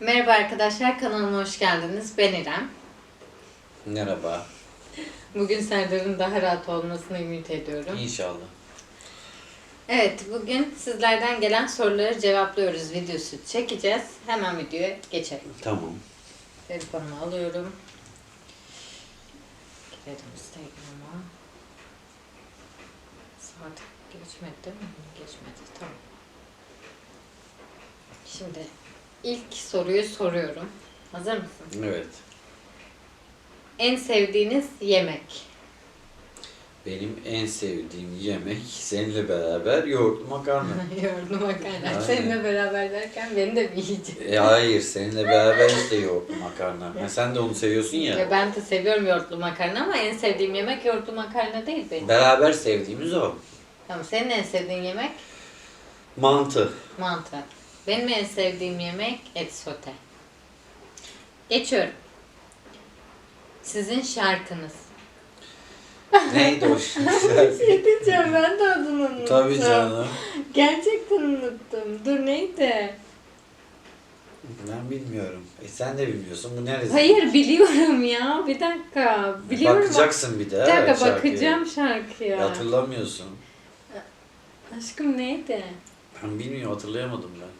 Merhaba arkadaşlar, kanalıma hoş geldiniz. Ben İrem. Merhaba. Bugün Serdar'ın daha rahat olmasını ümit ediyorum. İnşallah. Evet, bugün sizlerden gelen soruları cevaplıyoruz videosu çekeceğiz. Hemen videoya geçelim. Tamam. Telefonumu alıyorum. Girelim Instagram'a. Saat geçmedi değil mi? Geçmedi, tamam. Şimdi ilk soruyu soruyorum. Hazır mısın? Evet. En sevdiğiniz yemek? Benim en sevdiğim yemek seninle beraber yoğurtlu makarna. Yoğurtlu makarna. Aynen. Seninle beraber derken beni de bir yiyecek. e hayır, seninle beraber işte yoğurtlu makarna. Ha, sen de onu seviyorsun Ya ya. ben de seviyorum yoğurtlu makarna ama en sevdiğim yemek yoğurtlu makarna değil benim. Beraber sevdiğimiz o. Tamam senin en sevdiğin yemek Mantı. mantı. Benim en sevdiğim yemek et sote. Geçiyorum. Sizin şarkınız. Neydi o şey diyeceğim ben de adını unuttum. Tabii canım. Gerçekten unuttum. Dur neydi? Ben bilmiyorum. E sen de bilmiyorsun. Bu neresi? Hayır biliyorum ya. Bir dakika. Biliyorum. Bakacaksın bir de. Bir dakika şarkıya. bakacağım şarkıya. Hatırlamıyorsun. Aşkım neydi? Ben bilmiyorum hatırlayamadım ben.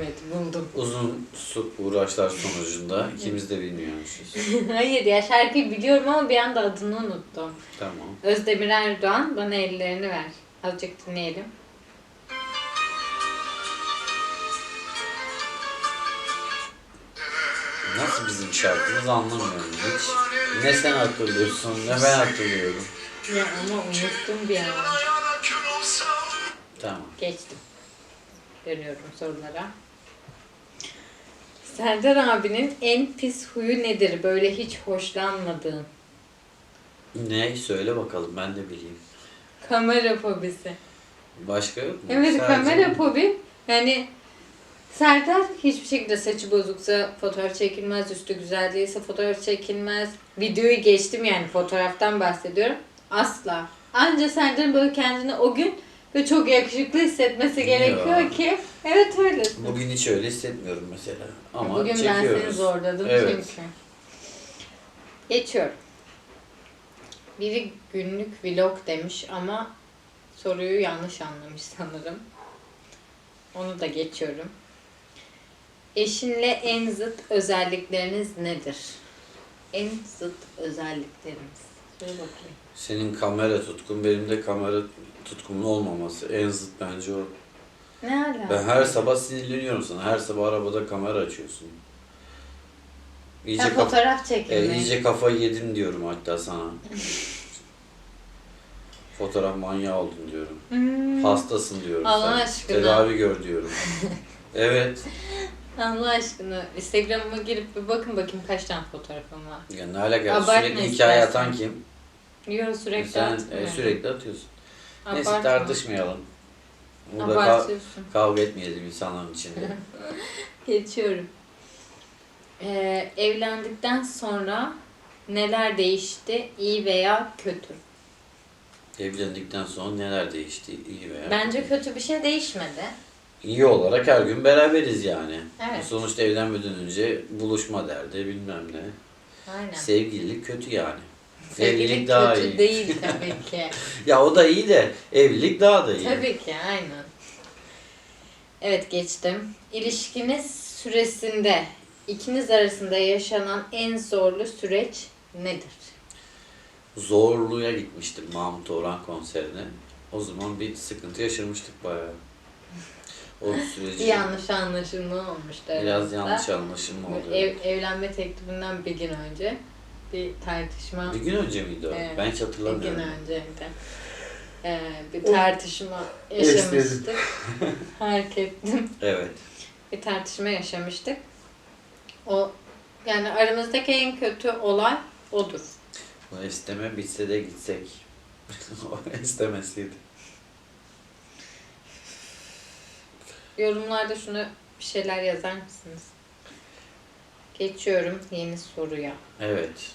Evet buldum. Uzun su- uğraşlar sonucunda ikimiz de bilmiyormuşuz. Hayır ya şarkıyı biliyorum ama bir anda adını unuttum. tamam. Özdemir Erdoğan bana ellerini ver. Azıcık dinleyelim. Nasıl bizim şarkımız anlamıyorum hiç. Ne sen hatırlıyorsun ne ben hatırlıyorum. Ya ama unuttum bir an. Tamam. Geçtim. Dönüyorum sorulara. Serdar abinin en pis huyu nedir? Böyle hiç hoşlanmadığın. Ne söyle bakalım ben de bileyim. Kamera fobisi. Başka yok mu? Evet Sadece- kamera fobi. Yani Serdar hiçbir şekilde saçı bozuksa fotoğraf çekilmez, üstü güzel değilse fotoğraf çekilmez. Videoyu geçtim yani fotoğraftan bahsediyorum. Asla. Anca Serdar'ın böyle kendini o gün böyle çok yakışıklı hissetmesi gerekiyor Ya. ki. Evet öylesin. Bugün hiç öyle hissetmiyorum mesela. Ama Bugün ben çekiyoruz. seni zorladım Evet. çünkü. Geçiyorum. Biri günlük vlog demiş ama soruyu yanlış anlamış sanırım. Onu da geçiyorum. Eşinle en zıt özellikleriniz nedir? En zıt özellikleriniz. Senin kamera tutkun benim de kamera tutkumun olmaması. En zıt bence o. Ne ala? Ben her sabah sinirleniyorum sana. Her sabah arabada kamera açıyorsun. İyice, Sen kaf- fotoğraf e, çekilmeyi. iyice kafayı yedin diyorum hatta sana. Fotoğraf manyağı oldun diyorum. Hmm. Hastasın diyorum. Allah sen. aşkına. Tedavi gör diyorum. evet. Allah aşkına Instagram'ıma girip bir bakın bakayım kaç tane fotoğrafım var. Ya ne alaka? Abartma Sürekli hikaye istersen. atan kim? Yok sürekli Sen e, sürekli atıyorsun. Neyse Abartma. tartışmayalım. Burada kav- Abartıyorsun. kavga etmeyelim insanların içinde. Geçiyorum. Ee, evlendikten sonra neler değişti iyi veya kötü? Evlendikten sonra neler değişti iyi veya Bence kötü bir şey değişmedi. İyi olarak her gün beraberiz yani. Evet. Sonuçta evlenmeden önce buluşma derdi bilmem ne. Aynen. Sevgililik kötü yani. Sevgililik Evlilik daha kötü iyi. değil tabii ki. Ya o da iyi de evlilik daha da iyi. tabii ki aynen. Evet geçtim. İlişkiniz süresinde ikiniz arasında yaşanan en zorlu süreç nedir? Zorlu'ya gitmiştim Mahmut Orhan konserine. O zaman bir sıkıntı yaşamıştık bayağı. O süreci Bir yanlış anlaşılma olmuştu biraz aramızda. yanlış anlaşılma oldu. Ev, evlenme teklifinden bir gün önce bir tartışma Bir gün önce miydi o? Evet, ben hiç bir gün hatırlamıyorum. önceydi. Ee, bir tartışma yaşamıştık. Fark ettim. Evet. Bir tartışma yaşamıştık. O yani aramızdaki en kötü olay odur. O isteme bitse de gitsek. o istemeseydi. Yorumlarda şunu bir şeyler yazar mısınız? Geçiyorum yeni soruya. Evet.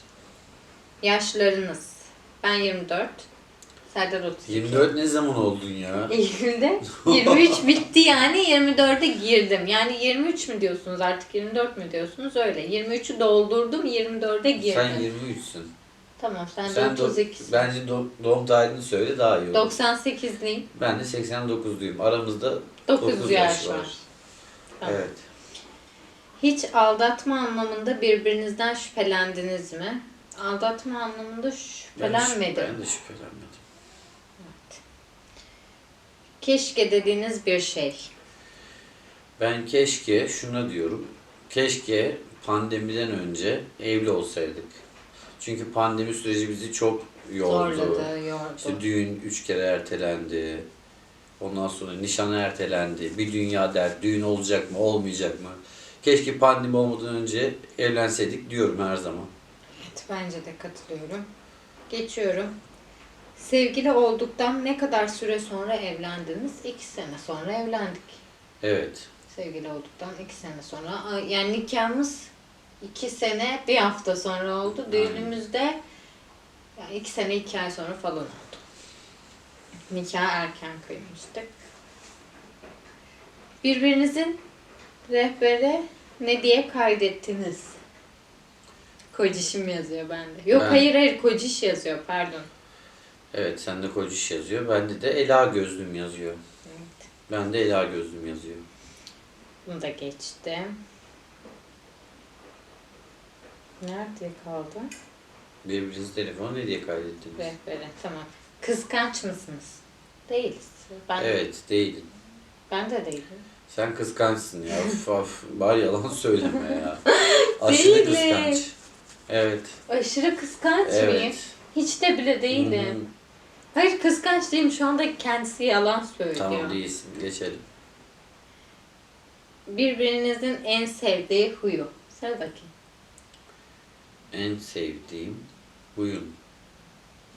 Yaşlarınız. Ben 24. Serdar 32. 24 ne zaman oldun ya? Eylül'de 23 bitti yani 24'e girdim. Yani 23 mü diyorsunuz artık 24 mü diyorsunuz öyle. 23'ü doldurdum 24'e girdim. Sen 23'sün. Tamam sen, Sen de do- 32'sin. bence do- doğum tarihini söyle daha iyi olur. 98'liyim. Ben de 89'luyum. Aramızda 9 9 yaş yaş var. var. Tamam. Evet. Hiç aldatma anlamında birbirinizden şüphelendiniz mi? Aldatma anlamında şüphelenmedim. ben de şüphelenmedim. Keşke dediğiniz bir şey. Ben keşke şuna diyorum. Keşke pandemiden önce evli olsaydık. Çünkü pandemi süreci bizi çok yordu. Zorladı, yordu. İşte düğün üç kere ertelendi. Ondan sonra nişan ertelendi. Bir dünya dert. Düğün olacak mı, olmayacak mı? Keşke pandemi olmadan önce evlenseydik diyorum her zaman. Evet, bence de katılıyorum. Geçiyorum. Sevgili olduktan ne kadar süre sonra evlendiniz? İki sene sonra evlendik. Evet. Sevgili olduktan iki sene sonra. Yani nikahımız iki sene bir hafta sonra oldu. Düğünümüzde yani iki sene iki ay sonra falan oldu. Nikah erken kıymıştık. Birbirinizin rehbere ne diye kaydettiniz? Kocişim yazıyor bende. Yok Ben- hayır hayır kociş yazıyor pardon. Evet sende kociş yazıyor. Bende de Ela Gözlüm yazıyor. Evet. Bende Ela Gözlüm yazıyor. Bunu da geçtim. Nerede kaldı? Birbiriniz telefonu ne diye kaydettiniz? Rehbere tamam. Kıskanç mısınız? Değiliz. Ben, Evet değilim. ben de değilim. Sen kıskançsın ya. Uf, of, bari yalan söyleme ya. Aşırı Değilim. kıskanç. Evet. Aşırı kıskanç mıyım? Evet. Hiç de bile değilim. Hmm, Hayır kıskanç değilim. Şu anda kendisi yalan söylüyor. tamam değilsin. Geçelim. Birbirinizin en sevdiği huyu. Söyle bakayım. En sevdiğim huyun.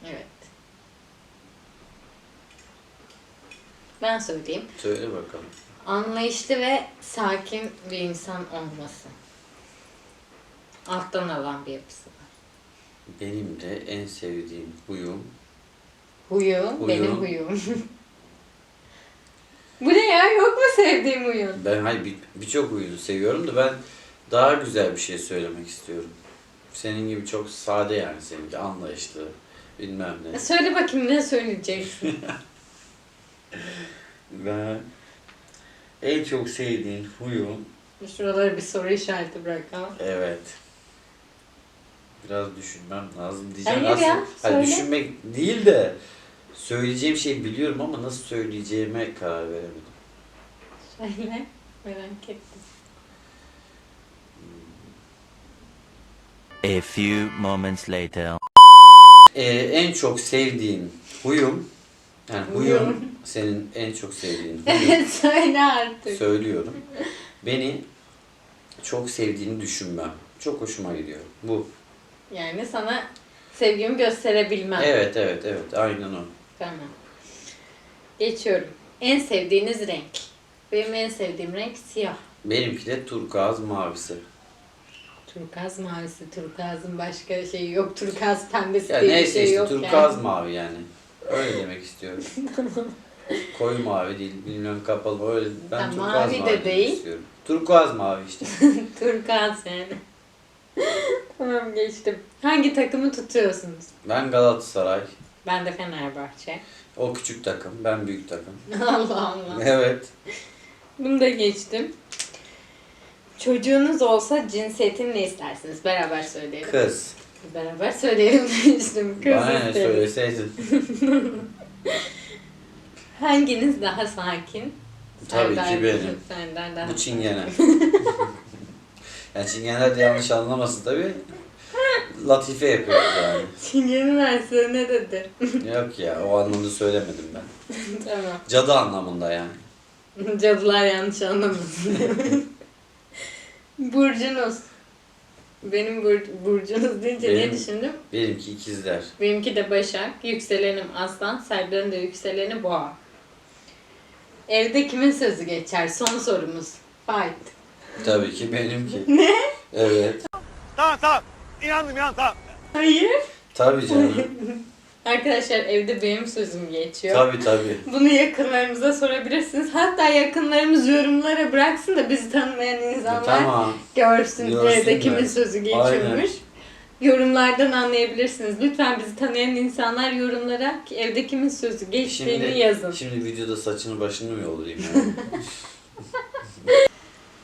Evet. Ben söyleyeyim. Söyle bakalım. Anlayışlı ve sakin bir insan olması. Alttan alan bir yapısı var. Benim de en sevdiğim huyum. Huyu, Huyu. benim huyum. Bu ne ya? Yok mu sevdiğim huyun? Ben hayır bir- birçok huyunu seviyorum da ben daha güzel bir şey söylemek istiyorum. Senin gibi çok sade yani seninki anlayışlı bilmem ne. Söyle bakayım ne söyleyeceksin? Ben en çok sevdiğin huyum Şuralara bir soru işareti bırakalım. evet. Biraz düşünmem lazım diyeceğim. Hayır ya, Aslında- hayır, söyle. düşünmek değil de söyleyeceğim şeyi biliyorum ama nasıl söyleyeceğime karar veremedim. Söyle. Merak ettim. A few moments later. Ee, en çok sevdiğin huyum yani huyum Huyum. senin en çok sevdiğin huyum. Evet söyle artık. söylüyorum. Beni çok sevdiğini düşünmem. Çok hoşuma gidiyor. Bu. Yani sana sevgimi gösterebilmem. Evet evet evet aynen o. Tamam. Geçiyorum. En sevdiğiniz renk. Benim en sevdiğim renk siyah. Benimki de turkuaz mavisi. Turkaz mavisi, turkazın başka şeyi yok. Turkaz pembesi Ya diye bir neyse şey işte yok turkuaz yani. mavi yani. Öyle demek istiyorum. Koyu mavi değil, bilmem kapalı öyle. Ben Ha, turkuaz mavi mavi, de demek değil. istiyorum. Turkuaz mavi işte. Turkaz yani. tamam geçtim. Hangi takımı tutuyorsunuz? Ben Galatasaray. Ben de Fenerbahçe. O küçük takım, ben büyük takım. Allah Allah. Evet. Bunu da geçtim. Çocuğunuz olsa cinsiyetini ne istersiniz? Beraber söyleyelim. Kız. Beraber söyleyelim demiştim. Kız Bana ne isterim. söyleseydin. Hanginiz daha sakin? Tabii Serdar- ki benim. Serdar daha Bu çingene. yani çingeneler de yanlış anlamasın tabii. Latife yapıyoruz yani. Çingenin versiyonu ne dedi? Yok ya o anlamda söylemedim ben. tamam. Cadı anlamında yani. Cadılar yanlış anlamasın. Burcunuz. Benim bur burcunuz deyince ne Benim- düşündüm? Benimki ikizler. Benimki de Başak. Yükselenim Aslan. Serdar'ın da yükseleni Boğa. Evde kimin sözü geçer? Son sorumuz. Fight. Tabii ki benimki. ne? Evet. Tamam tamam. İnandım inandım tamam. Hayır. Tabii canım. Arkadaşlar evde benim sözüm geçiyor. Tabii tabii. Bunu yakınlarımıza sorabilirsiniz. Hatta yakınlarımız yorumlara bıraksın da bizi tanımayan insanlar Tamam. görsün Görsünler. evde kimin sözü geçiyormuş. Aynen. Yorumlardan anlayabilirsiniz. Lütfen bizi tanıyan insanlar yorumlara evde kimin sözü geçtiğini Şimdi, yazın. şimdi videoda saçını başını mı yollayayım yani?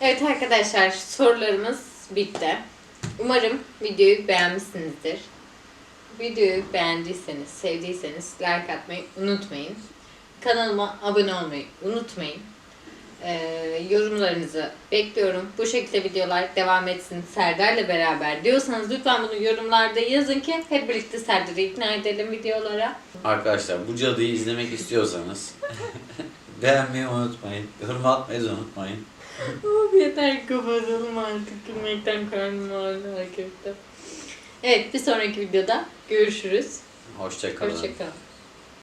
Evet arkadaşlar sorularımız bitti. Umarım videoyu beğenmişsinizdir. Videoyu beğendiyseniz, sevdiyseniz like atmayı unutmayın. Kanalıma abone olmayı unutmayın. Ee, yorumlarınızı bekliyorum. Bu şekilde videolar devam etsin Serdar'la beraber diyorsanız lütfen bunu yorumlarda yazın ki hep birlikte Serdar'ı ikna edelim videolara. Arkadaşlar bu cadıyı izlemek istiyorsanız beğenmeyi unutmayın. Yorum atmayı da unutmayın. Yeter kapatalım artık. Gülmekten karnım ağrıdı hakikaten. Evet bir sonraki videoda görüşürüz. Hoşçakalın. Hoşçakalın.